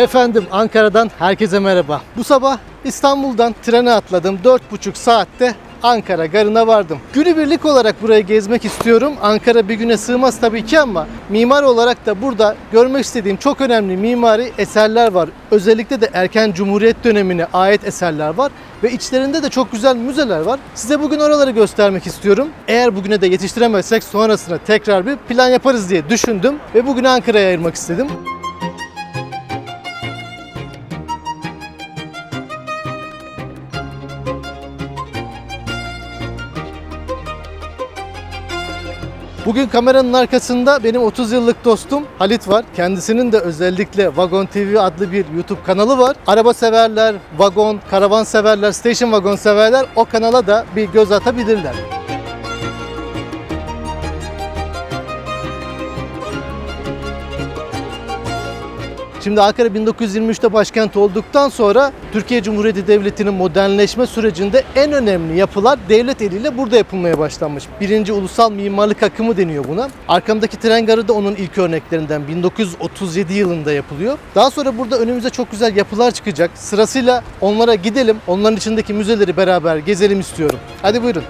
Efendim Ankara'dan herkese merhaba. Bu sabah İstanbul'dan trene atladım. 4,5 saatte Ankara garına vardım. Günübirlik olarak burayı gezmek istiyorum. Ankara bir güne sığmaz tabii ki ama mimar olarak da burada görmek istediğim çok önemli mimari eserler var. Özellikle de erken Cumhuriyet dönemine ait eserler var ve içlerinde de çok güzel müzeler var. Size bugün oraları göstermek istiyorum. Eğer bugüne de yetiştiremezsek sonrasında tekrar bir plan yaparız diye düşündüm ve bugünü Ankara'ya ayırmak istedim. Bugün kameranın arkasında benim 30 yıllık dostum Halit var. Kendisinin de özellikle Vagon TV adlı bir YouTube kanalı var. Araba severler, vagon, karavan severler, station wagon severler o kanala da bir göz atabilirler. Şimdi Ankara 1923'te başkent olduktan sonra Türkiye Cumhuriyeti Devleti'nin modernleşme sürecinde en önemli yapılar devlet eliyle burada yapılmaya başlanmış. Birinci ulusal mimarlık akımı deniyor buna. Arkamdaki tren garı da onun ilk örneklerinden 1937 yılında yapılıyor. Daha sonra burada önümüze çok güzel yapılar çıkacak. Sırasıyla onlara gidelim. Onların içindeki müzeleri beraber gezelim istiyorum. Hadi buyurun.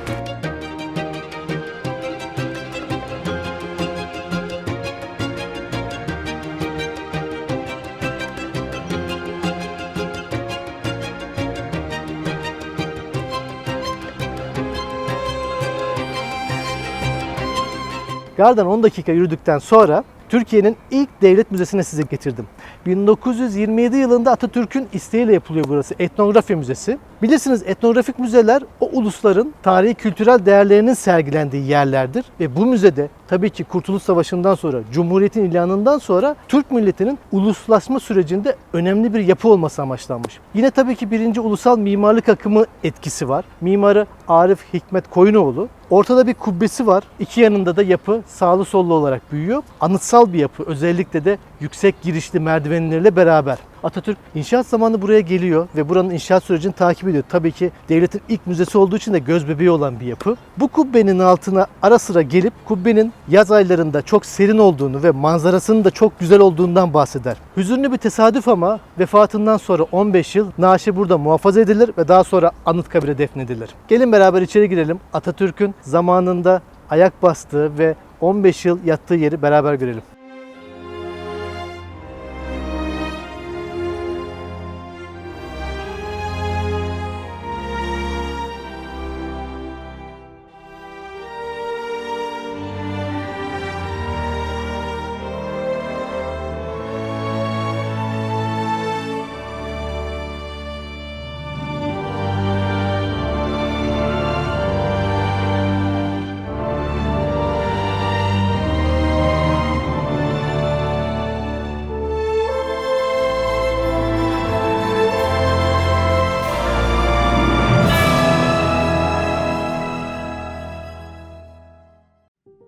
Gardan 10 dakika yürüdükten sonra Türkiye'nin ilk devlet müzesine sizi getirdim. 1927 yılında Atatürk'ün isteğiyle yapılıyor burası. Etnografya Müzesi. Bilirsiniz etnografik müzeler o ulusların tarihi kültürel değerlerinin sergilendiği yerlerdir. Ve bu müzede tabii ki Kurtuluş Savaşı'ndan sonra, Cumhuriyet'in ilanından sonra Türk milletinin uluslaşma sürecinde önemli bir yapı olması amaçlanmış. Yine tabii ki birinci ulusal mimarlık akımı etkisi var. Mimarı Arif Hikmet Koyunoğlu. Ortada bir kubbesi var. İki yanında da yapı sağlı sollu olarak büyüyor. Anıtsal bir yapı. Özellikle de yüksek girişli merdivenleriyle beraber. Atatürk inşaat zamanı buraya geliyor ve buranın inşaat sürecini takip ediyor. Tabii ki devletin ilk müzesi olduğu için de göz bebeği olan bir yapı. Bu kubbenin altına ara sıra gelip kubbenin yaz aylarında çok serin olduğunu ve manzarasının da çok güzel olduğundan bahseder. Hüzünlü bir tesadüf ama vefatından sonra 15 yıl naaşı burada muhafaza edilir ve daha sonra Anıtkabir'e defnedilir. Gelin beraber içeri girelim. Atatürk'ün zamanında ayak bastığı ve 15 yıl yattığı yeri beraber görelim.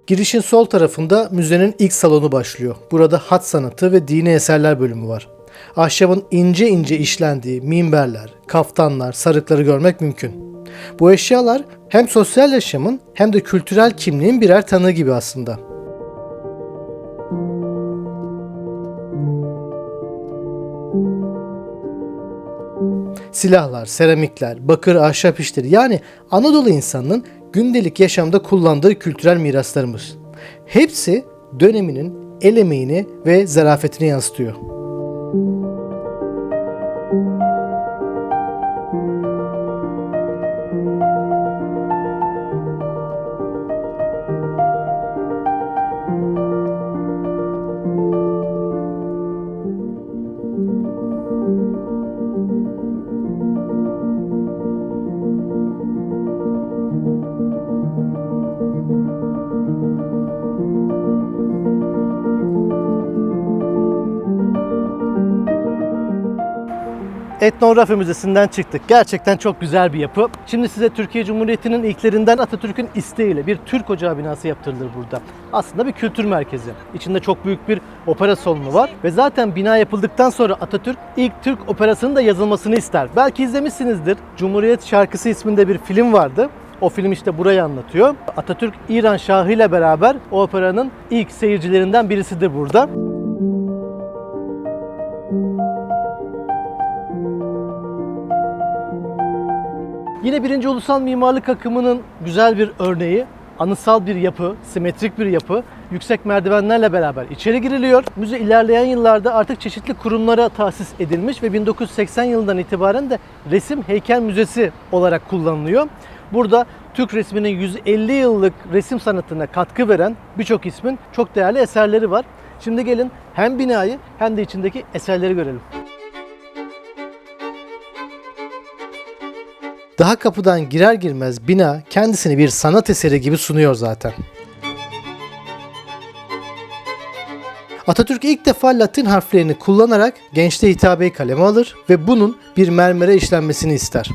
Girişin sol tarafında müzenin ilk salonu başlıyor. Burada hat sanatı ve dini eserler bölümü var. Ahşabın ince ince işlendiği minberler, kaftanlar, sarıkları görmek mümkün. Bu eşyalar hem sosyal yaşamın hem de kültürel kimliğin birer tanığı gibi aslında. Silahlar, seramikler, bakır, ahşap işleri yani Anadolu insanının gündelik yaşamda kullandığı kültürel miraslarımız. Hepsi döneminin el emeğini ve zarafetini yansıtıyor. Etnografya Müzesi'nden çıktık. Gerçekten çok güzel bir yapı. Şimdi size Türkiye Cumhuriyeti'nin ilklerinden Atatürk'ün isteğiyle bir Türk Ocağı binası yaptırılır burada. Aslında bir kültür merkezi. İçinde çok büyük bir opera salonu var ve zaten bina yapıldıktan sonra Atatürk ilk Türk operasının da yazılmasını ister. Belki izlemişsinizdir. Cumhuriyet Şarkısı isminde bir film vardı. O film işte burayı anlatıyor. Atatürk İran Şahı ile beraber o operanın ilk seyircilerinden birisidir burada. Yine birinci ulusal mimarlık akımının güzel bir örneği. Anıtsal bir yapı, simetrik bir yapı. Yüksek merdivenlerle beraber içeri giriliyor. Müze ilerleyen yıllarda artık çeşitli kurumlara tahsis edilmiş ve 1980 yılından itibaren de resim heykel müzesi olarak kullanılıyor. Burada Türk resminin 150 yıllık resim sanatına katkı veren birçok ismin çok değerli eserleri var. Şimdi gelin hem binayı hem de içindeki eserleri görelim. Daha kapıdan girer girmez bina kendisini bir sanat eseri gibi sunuyor zaten. Atatürk ilk defa Latin harflerini kullanarak gençliğe hitabeyi kaleme alır ve bunun bir mermere işlenmesini ister.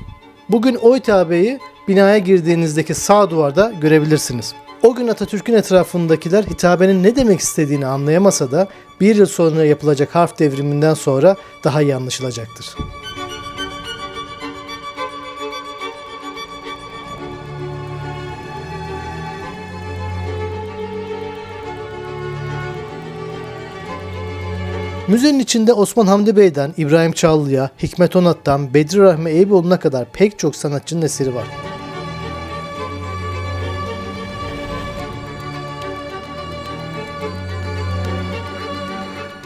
Bugün o hitabeyi binaya girdiğinizdeki sağ duvarda görebilirsiniz. O gün Atatürk'ün etrafındakiler hitabenin ne demek istediğini anlayamasa da bir yıl sonra yapılacak harf devriminden sonra daha iyi anlaşılacaktır. Müzenin içinde Osman Hamdi Bey'den İbrahim Çağlı'ya, Hikmet Onat'tan Bedri Rahmi Eyüboğlu'na kadar pek çok sanatçının eseri var.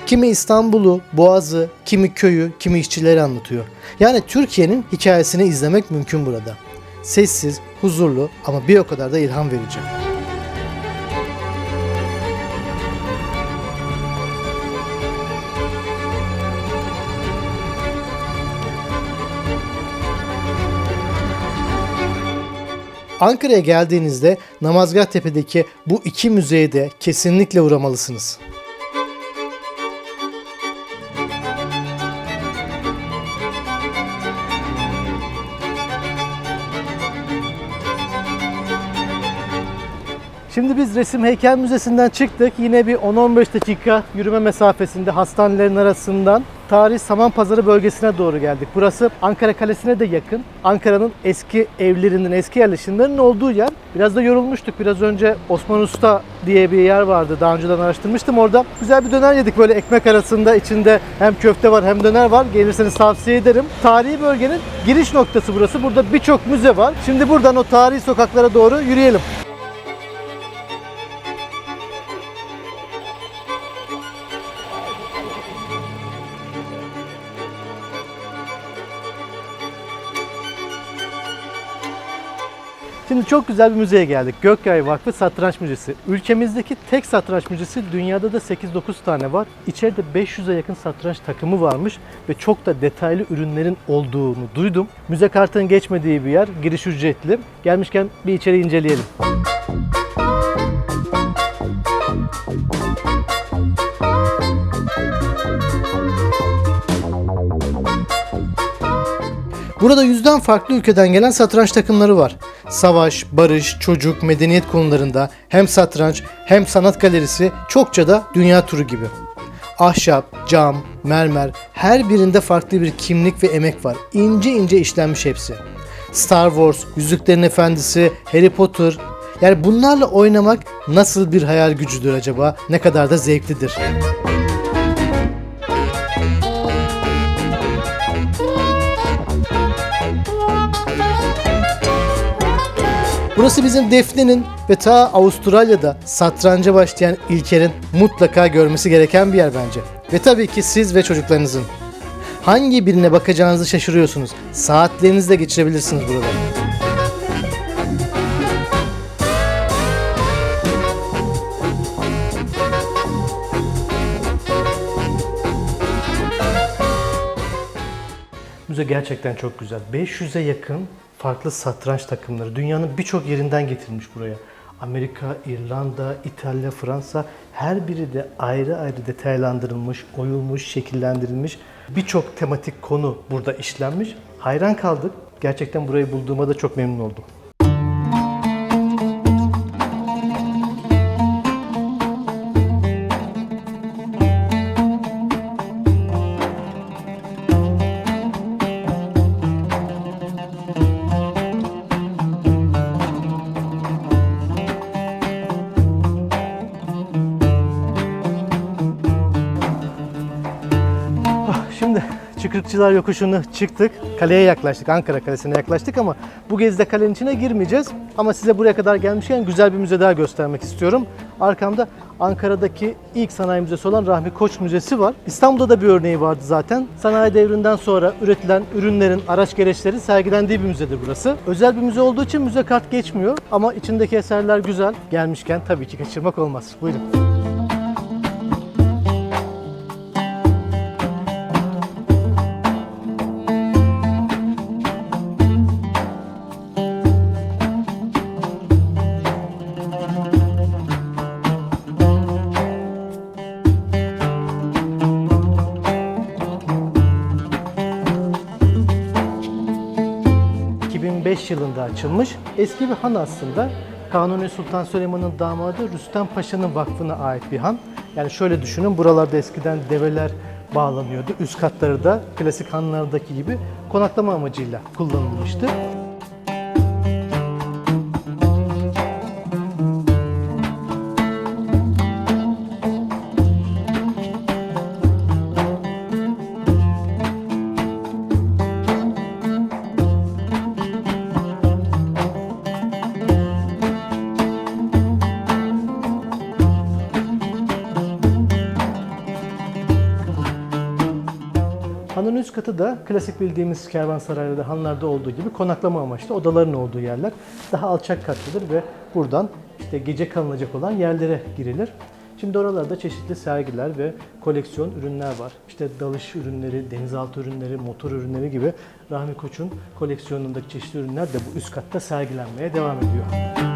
Kimi İstanbul'u, Boğaz'ı, kimi köyü, kimi işçileri anlatıyor. Yani Türkiye'nin hikayesini izlemek mümkün burada. Sessiz, huzurlu ama bir o kadar da ilham verici. Ankara'ya geldiğinizde Namazgah Tepe'deki bu iki müzeye de kesinlikle uğramalısınız. Resim Heykel Müzesi'nden çıktık. Yine bir 10-15 dakika yürüme mesafesinde hastanelerin arasından Tarih Saman Pazarı bölgesine doğru geldik. Burası Ankara Kalesi'ne de yakın. Ankara'nın eski evlerinin, eski yerleşimlerinin olduğu yer. Biraz da yorulmuştuk. Biraz önce Osman Usta diye bir yer vardı. Daha önceden araştırmıştım. Orada güzel bir döner yedik. Böyle ekmek arasında içinde hem köfte var hem döner var. Gelirseniz tavsiye ederim. Tarihi bölgenin giriş noktası burası. Burada birçok müze var. Şimdi buradan o tarihi sokaklara doğru yürüyelim. Şimdi çok güzel bir müzeye geldik. Gökyay Vakfı Satranç Müzesi. Ülkemizdeki tek satranç müzesi dünyada da 8-9 tane var. İçeride 500'e yakın satranç takımı varmış ve çok da detaylı ürünlerin olduğunu duydum. Müze kartının geçmediği bir yer, giriş ücretli. Gelmişken bir içeri inceleyelim. Burada yüzden farklı ülkeden gelen satranç takımları var. Savaş, barış, çocuk, medeniyet konularında hem satranç hem sanat galerisi çokça da dünya turu gibi. Ahşap, cam, mermer her birinde farklı bir kimlik ve emek var. İnce ince işlenmiş hepsi. Star Wars, Yüzüklerin Efendisi, Harry Potter yani bunlarla oynamak nasıl bir hayal gücüdür acaba? Ne kadar da zevklidir. Burası bizim Defne'nin ve ta Avustralya'da satranca başlayan İlker'in mutlaka görmesi gereken bir yer bence. Ve tabii ki siz ve çocuklarınızın. Hangi birine bakacağınızı şaşırıyorsunuz. Saatlerinizi de geçirebilirsiniz burada. Müze gerçekten çok güzel. 500'e yakın farklı satranç takımları dünyanın birçok yerinden getirilmiş buraya. Amerika, İrlanda, İtalya, Fransa her biri de ayrı ayrı detaylandırılmış, oyulmuş, şekillendirilmiş. Birçok tematik konu burada işlenmiş. Hayran kaldık. Gerçekten burayı bulduğuma da çok memnun oldum. Çıkrıkçılar Yokuşu'nu çıktık. Kaleye yaklaştık. Ankara Kalesi'ne yaklaştık ama bu gezide kalenin içine girmeyeceğiz. Ama size buraya kadar gelmişken güzel bir müze daha göstermek istiyorum. Arkamda Ankara'daki ilk sanayi müzesi olan Rahmi Koç Müzesi var. İstanbul'da da bir örneği vardı zaten. Sanayi devrinden sonra üretilen ürünlerin, araç gereçleri sergilendiği bir müzedir burası. Özel bir müze olduğu için müze kart geçmiyor ama içindeki eserler güzel. Gelmişken tabii ki kaçırmak olmaz. Buyurun. ...2005 yılında açılmış. Eski bir han aslında. Kanuni Sultan Süleyman'ın damadı Rüstem Paşa'nın vakfına ait bir han. Yani şöyle düşünün, buralarda eskiden develer bağlanıyordu. Üst katları da klasik hanlardaki gibi konaklama amacıyla kullanılmıştı. Üst katı da klasik bildiğimiz kervansaraylarda, hanlarda olduğu gibi konaklama amaçlı odaların olduğu yerler. Daha alçak katlıdır ve buradan işte gece kalınacak olan yerlere girilir. Şimdi oralarda çeşitli sergiler ve koleksiyon ürünler var. İşte dalış ürünleri, denizaltı ürünleri, motor ürünleri gibi Rahmi Koç'un koleksiyonundaki çeşitli ürünler de bu üst katta sergilenmeye devam ediyor.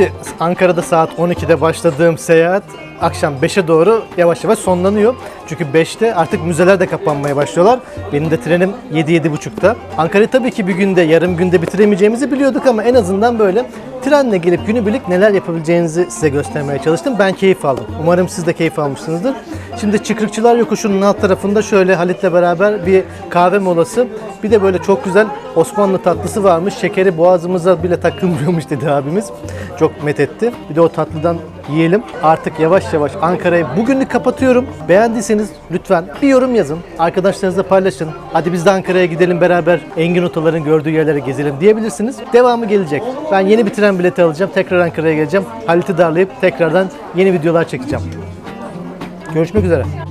Şimdi Ankara'da saat 12'de başladığım seyahat akşam 5'e doğru yavaş yavaş sonlanıyor. Çünkü 5'te artık müzeler de kapanmaya başlıyorlar. Benim de trenim 7-7.30'da. Ankara'yı tabii ki bir günde, yarım günde bitiremeyeceğimizi biliyorduk ama en azından böyle trenle gelip günübirlik neler yapabileceğinizi size göstermeye çalıştım. Ben keyif aldım. Umarım siz de keyif almışsınızdır. Şimdi Çıkrıkçılar Yokuşu'nun alt tarafında şöyle Halit'le beraber bir kahve molası. Bir de böyle çok güzel Osmanlı tatlısı varmış. Şekeri boğazımıza bile takılmıyormuş dedi abimiz. Çok methetti. Bir de o tatlıdan yiyelim. Artık yavaş yavaş Ankara'yı bugünlük kapatıyorum. Beğendiyseniz lütfen bir yorum yazın. Arkadaşlarınızla paylaşın. Hadi biz de Ankara'ya gidelim beraber Engin Otalar'ın gördüğü yerlere gezelim diyebilirsiniz. Devamı gelecek. Ben yeni bir tren bileti alacağım. Tekrar Ankara'ya geleceğim. Halit'i darlayıp tekrardan yeni videolar çekeceğim. Görüşmek üzere.